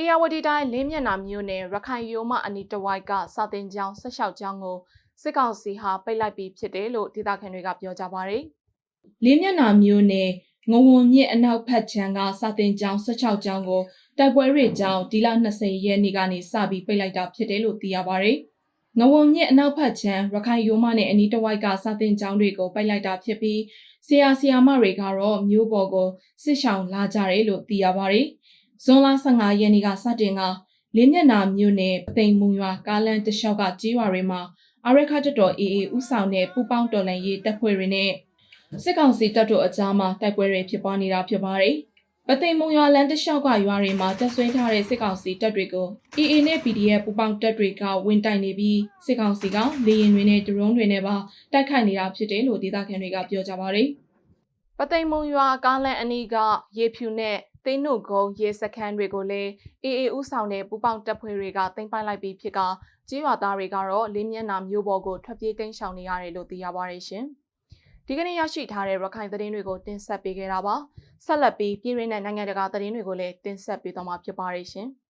အေယာဝတီတိုင်းလင်းမျက်နှာမြို့နယ်ရခိုင်ရိုးမအနီးတစ်ဝိုက်ကစာတင်ကျောင်းဆက်လျှောက်ကျောင်းကိုစစ်ကောင်စီဟာပိတ်လိုက်ပြီးဖြစ်တယ်လို့ဒေသခံတွေကပြောကြပါရယ်။လင်းမျက်နှာမြို့နယ်ငဝွန်မြစ်အနောက်ဘက်ခြမ်းကစာတင်ကျောင်း16ကျောင်းကိုတိုက်ပွဲတွေကြောင့်ဒီလ20ရက်နေ့ကနေစပြီးပိတ်လိုက်တာဖြစ်တယ်လို့သိရပါရယ်။ငဝုံမြစ်အနောက်ဘက်ခြမ်းရခိုင်ရိုးမနဲ့အနီးတစ်ဝိုက်ကစာတင်ကျောင်းတွေကိုပိတ်လိုက်တာဖြစ်ပြီးဆရာဆရာမတွေကတော့မျိုးပေါ်ကိုစစ်ဆောင်လာကြတယ်လို့သိရပါတယ်။ ဇွန်လ15ရက်နေ့ကစတင်ကလင်းမျက်နာမြို့နယ်ပသိမ်မုံရွာကားလမ်းတစ်လျှောက်ကကြေးရွာတွေမှာအရက်ခတ်တော် AA ဥဆောင်တဲ့ပူပေါင်းတော်လှန်ရေးတပ်ဖွဲ့တွေနဲ့စစ်ကောင်စီတပ်တို့အကြားမှာတိုက်ပွဲတွေဖြစ်ပွားနေတာဖြစ်ပါတယ်။ပသိမ်မုံရွာလမ်းတစ်လျှောက်ကရွာတွေမှာတပ်ဆွဲထားတဲ့စစ်ကောင်စီတပ်တွေကို AA နဲ့ PDF ပူပေါင်းတပ်တွေကဝင်တိုက်နေပြီးစစ်ကောင်စီကလေရင်တွေနဲ့ဒရုန်းတွေနဲ့ပါတိုက်ခိုက်နေတာဖြစ်တယ်လို့ဒေသခံတွေကပြောကြပါတယ်။ပသိမ်မုံရွာကားလမ်းအနီးကရေဖြူနဲ့ သိန်းနုကုန်းရေစခန်းတွေကိုလည်း AA ဥဆောင်တဲ့ပူပေါင်းတပ်ဖွဲ့တွေကတင်ပိုက်လိုက်ပြီးဖြစ်ကကြေးရွာသားတွေကတော့လင်းမျက်နှာမျိုးပေါ်ကိုထွက်ပြေးတိမ်းရှောင်နေရတယ်လို့သိရပါတယ်ရှင်။ဒီကနေ့ရရှိထားတဲ့ရခိုင်သတင်းတွေကိုတင်ဆက်ပေးခဲ့တာပါ။ဆက်လက်ပြီးပြည်ရင်းနဲ့နိုင်ငံတကာသတင်းတွေကိုလည်းတင်ဆက်ပေးသွားမှာဖြစ်ပါတယ်ရှင်။